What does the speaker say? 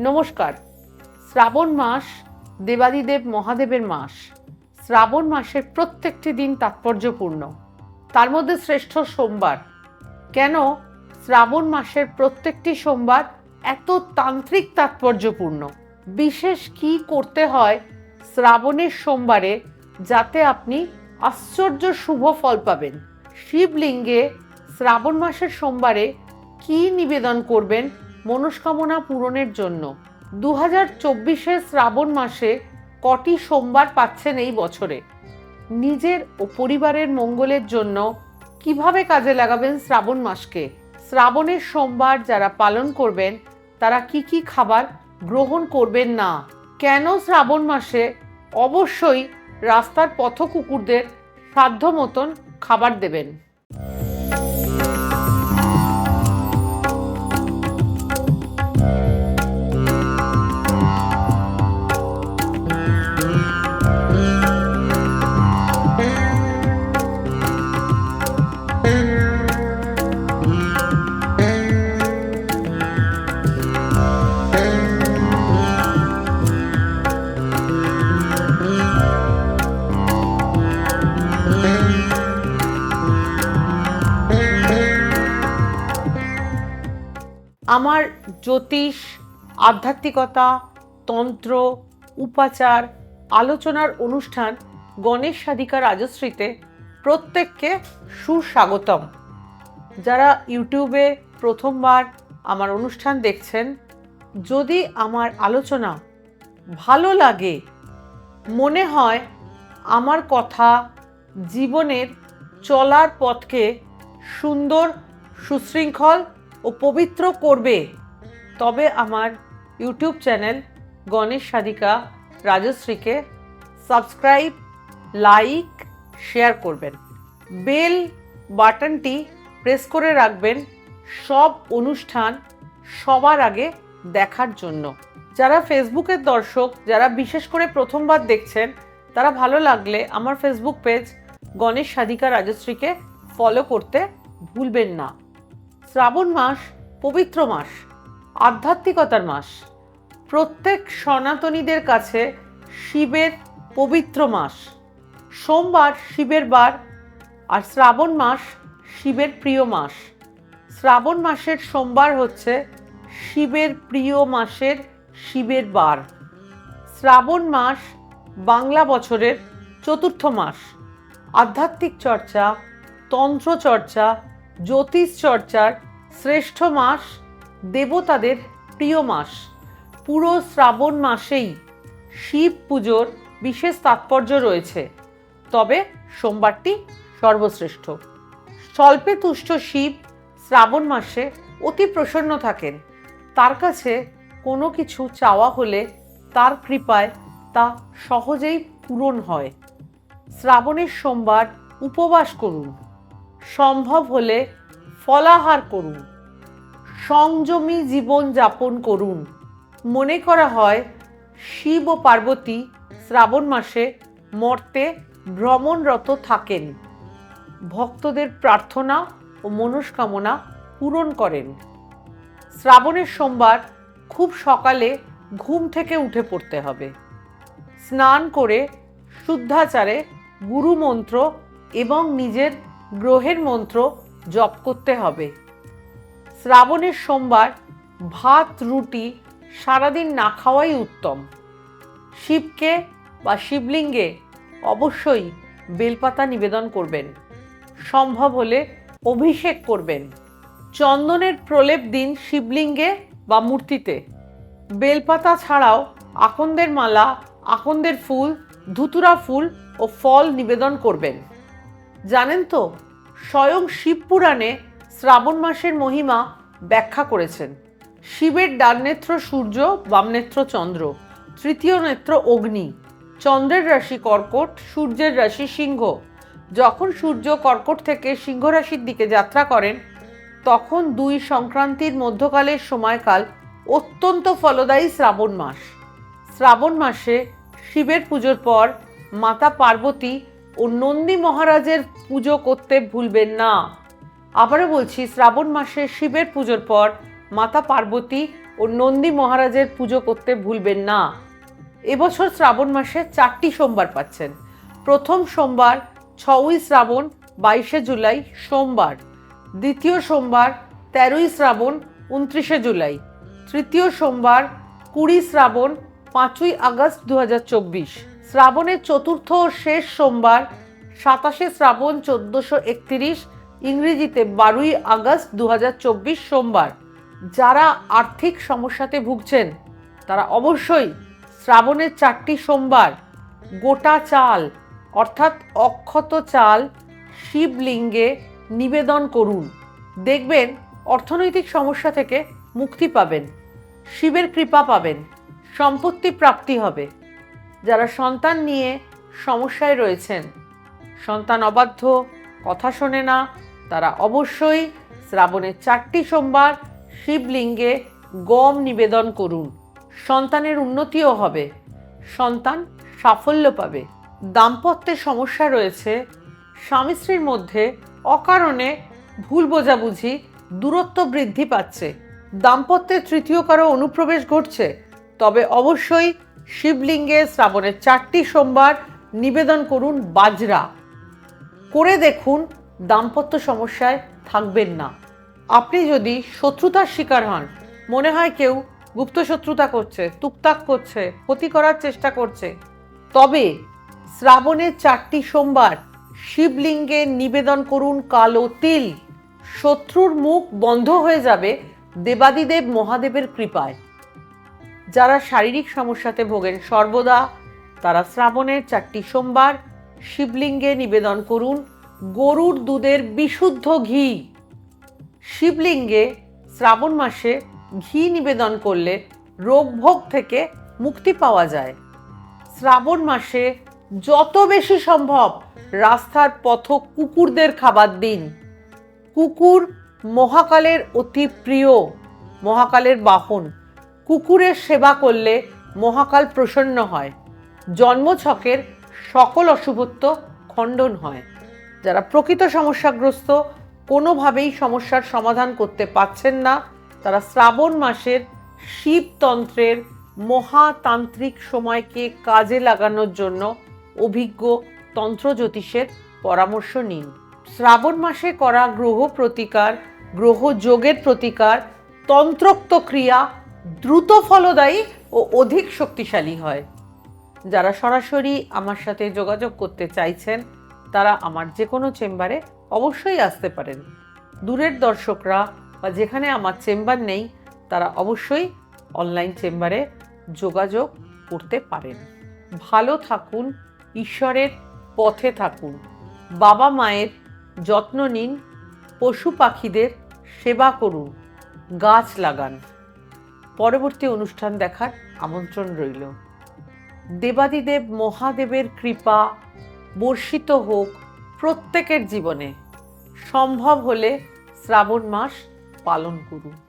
নমস্কার। শ্রাবণ মাস দেবাদিদেব মহাদেবের মাস। শ্রাবণ মাসের প্রত্যেকটি দিন তাৎপর্যপূর্ণ। তার মধ্যে শ্রেষ্ঠ সোমবার। কেন শ্রাবণ মাসের প্রত্যেকটি সোমবার এত তান্ত্রিক তাৎপর্যপূর্ণ? বিশেষ কি করতে হয় শ্রাবণের সোমবারে যাতে আপনি আশ্চর্য শুভ ফল পাবেন? শিবলিঙ্গে শ্রাবণ মাসের সোমবারে কি নিবেদন করবেন মনস্কামনা পূরণের জন্য। দু হাজার চব্বিশে শ্রাবণ মাসে কটি সোমবার পাচ্ছেন এই বছরে। নিজের ও পরিবারের মঙ্গলের জন্য কীভাবে কাজে লাগাবেন শ্রাবণ মাসকে? শ্রাবণের সোমবার যারা পালন করবেন, তারা কি কি খাবার গ্রহণ করবেন না? কেন শ্রাবণ মাসে? অবশ্যই রাস্তার পথ কুকুরদের সাধ্য মতন খাবার দেবেন। আমার জ্যোতিষ, আধ্যাত্মিকতা, তন্ত্র, উপাচার, আলোচনার অনুষ্ঠান গণেশ সাধিকা রাজশ্রীতে প্রত্যেককে সুস্বাগতম। যারা ইউটিউবে প্রথমবার আমার অনুষ্ঠান দেখছেন, যদি আমার আলোচনা ভালো লাগে, মনে হয় আমার কথা জীবনের চলার পথকে সুন্দর, সুশৃঙ্খল ও পবিত্র করবে। তবে আমার ইউটিউব চ্যানেল গণেশ সাধিকা রাজশ্রীকে সাবস্ক্রাইব, লাইক, শেয়ার করবেন। বেল বাটনটি প্রেস করে রাখবেন সব অনুষ্ঠান সবার আগে দেখার জন্য। যারা ফেসবুকের দর্শক, যারা বিশেষ করে প্রথমবার দেখছেন, তারা ভালো লাগলে আমার ফেসবুক পেজ গণেশ সাধিকা রাজশ্রীকে ফলো করতে ভুলবেন না। শ্রাবণ মাস, পবিত্র মাস, আধ্যাত্মিকতার মাস। প্রত্যেক সনাতনীদের কাছে শিবের পবিত্র মাস। সোমবার শিবের বার আর শ্রাবণ মাস শিবের প্রিয় মাস। শ্রাবণ মাসের সোমবার হচ্ছে শিবের প্রিয় মাসের শিবের বার। শ্রাবণ মাস বাংলা বছরের চতুর্থ মাস। আধ্যাত্মিক চর্চা, তন্ত্র চর্চা, জ্যোতিষ চর্চার শ্রেষ্ঠ মাস, দেবতাদের প্রিয় মাস। পুরো শ্রাবণ মাসেই শিব পুজোর বিশেষ তাৎপর্য রয়েছে। তবে সোমবারটি সর্বশ্রেষ্ঠ। স্বল্পে তুষ্ট শিব শ্রাবণ মাসে অতি প্রসন্ন থাকেন। তার কাছে কোনো কিছু চাওয়া হলে তার কৃপায় তা সহজেই পূরণ হয়। শ্রাবণের সোমবার উপবাস করুন। সম্ভব হলে ফলাহার করুন, সংযমী জীবন যাপন করুন। মনে করা হয়, শিব ও পার্বতী শ্রাবণ মাসে মর্তে ভ্রমণরত থাকেন। ভক্তদের প্রার্থনা ও মনস্কামনা পূরণ করেন। শ্রাবণের সোমবার খুব সকালে ঘুম থেকে উঠে পড়তে হবে। স্নান করে শুদ্ধাচারে গুরু মন্ত্র এবং নিজের গ্রহের মন্ত্র জপ করতে হবে। শ্রাবণের সোমবার ভাত, রুটি সারাদিন না খাওয়াই উত্তম। শিবকে বা শিবলিঙ্গে অবশ্যই বেলপাতা নিবেদন করবেন। সম্ভব হলে অভিষেক করবেন। চন্দনের প্রলেপ দিন শিবলিঙ্গে বা মূর্তিতে। বেলপাতা ছাড়াও আকন্দের মালা, আকন্দের ফুল, ধুতুরা ফুল ও ফল নিবেদন করবেন। জানেন তো স্বয়ং শিবপুরাণে শ্রাবণ মাসের মহিমা ব্যাখ্যা করেছেন। শিবের ডান নেত্র সূর্য, বাম নেত্র চন্দ্র। তৃতীয় নেত্র অগ্নি। চন্দ্রের রাশি কর্কট, সূর্যের রাশি সিংহ। যখন সূর্য কর্কট থেকে সিংহ রাশির দিকে যাত্রা করেন, তখন দুই সংক্রান্তির মধ্যকালের সময়কাল অত্যন্ত ফলদায়ী শ্রাবণ মাস। শ্রাবণ মাসে শিবের পুজোর পর মাতা পার্বতী ও নন্দী মহারাজের পুজো করতে ভুলবেন না। আবারও বলছি, শ্রাবণ মাসে শিবের পুজোর পর মাতা পার্বতী ও নন্দী মহারাজের পুজো করতে ভুলবেন না। এবছর শ্রাবণ মাসে চারটি সোমবার পাচ্ছেন। প্রথম সোমবার, ছয়ই শ্রাবণ, বাইশে জুলাই সোমবার। দ্বিতীয় সোমবার, তেরোই শ্রাবণ, উনত্রিশে জুলাই। তৃতীয় সোমবার, কুড়ি শ্রাবণ, পাঁচই আগস্ট দু হাজার চব্বিশ। শ্রাবণের চতুর্থ ও শেষ সোমবার, সাতাশে শ্রাবণ চোদ্দোশো একত্রিশ, ইংরেজিতে বারোই আগস্ট দু হাজার চব্বিশ সোমবার। যারা আর্থিক সমস্যাতে ভুগছেন, তারা অবশ্যই শ্রাবণের চারটি সোমবার গোটা চাল, অর্থাৎ অক্ষত চাল, শিবলিঙ্গে নিবেদন করুন। দেখবেন অর্থনৈতিক সমস্যা থেকে মুক্তি পাবেন, শিবের কৃপা পাবেন, সম্পত্তি প্রাপ্তি হবে। যারা সন্তান নিয়ে সমস্যায় রয়েছেন। সন্তান অবাধ্য, কথা শোনে না, তারা অবশ্যই শ্রাবণের চারটি সোমবার শিবলিঙ্গে গম নিবেদন করুন। সন্তানের উন্নতিও হবে, সন্তান সাফল্য পাবে। দাম্পত্যের সমস্যা রয়েছে, স্বামী স্ত্রীর মধ্যে অকারণে ভুল বোঝাবুঝি, দূরত্ব বৃদ্ধি পাচ্ছে। দাম্পত্যের তৃতীয় কারও অনুপ্রবেশ ঘটছে তবে অবশ্যই শিবলিঙ্গে শ্রাবণের চারটি সোমবার নিবেদন করুন বাজরা। করে দেখুন, দাম্পত্য সমস্যায় থাকবেন না। আপনি যদি শত্রুতার শিকার হন, মনে হয় কেউ গুপ্ত শত্রুতা করছে, তুকতাক করছে, ক্ষতি করার চেষ্টা করছে। তবে শ্রাবণের চারটি সোমবার শিবলিঙ্গে নিবেদন করুন কালো তিল। শত্রুর মুখ বন্ধ হয়ে যাবে দেবাদিদেব মহাদেবের কৃপায়। যারা শারীরিক সমস্যাতে ভোগেন, সর্বদা তারা শ্রাবণের চারটি সোমবার শিবলিঙ্গে নিবেদন করুন। গরুর দুধের বিশুদ্ধ ঘি। শিবলিঙ্গে শ্রাবণ মাসে ঘি নিবেদন করলে রোগভোগ থেকে মুক্তি পাওয়া যায়। শ্রাবণ মাসে যত বেশি সম্ভব রাস্তার পথ কুকুরদের খাবার দিন। কুকুর মহাকালের অতি প্রিয়, মহাকালের বাহন। কুকুরের সেবা করলে মহাকাল প্রসন্ন হয়। জন্মছকের সকল অশুভত্ব খণ্ডন হয়। যারা প্রকৃত সমস্যাগ্রস্ত, কোনোভাবেই সমস্যার সমাধান করতে পারছেন না, তারা শ্রাবণ মাসের শিবতন্ত্রের মহাতান্ত্রিক সময়কে কাজে লাগানোর জন্য অভিজ্ঞ তন্ত্র জ্যোতিষের পরামর্শ নিন। শ্রাবণ মাসে করা গ্রহ প্রতিকার, গ্রহ যোগের প্রতিকার, তন্ত্রোক্ত ক্রিয়া দ্রুত ফলদায়ী ও অধিক শক্তিশালী হয়। যারা সরাসরি আমার সাথে যোগাযোগ করতে চাইছেন, তারা আমার যে কোনো চেম্বারে অবশ্যই আসতে পারেন। দূরের দর্শকরা বা যেখানে আমার চেম্বার নেই, তারা অবশ্যই অনলাইন চেম্বারে যোগাযোগ করতে পারেন। ভালো থাকুন, ঈশ্বরের পথে থাকুন। বাবা মায়ের যত্ন নিন, পশু পাখিদের সেবা করুন, গাছ লাগান। পরবর্তী অনুষ্ঠান দেখার আমন্ত্রণ রইল। দেবাদিদেব মহাদেবের কৃপা বর্ষিত হোক প্রত্যেকের জীবনে। সম্ভব হলে শ্রাবণ মাস পালন করুন।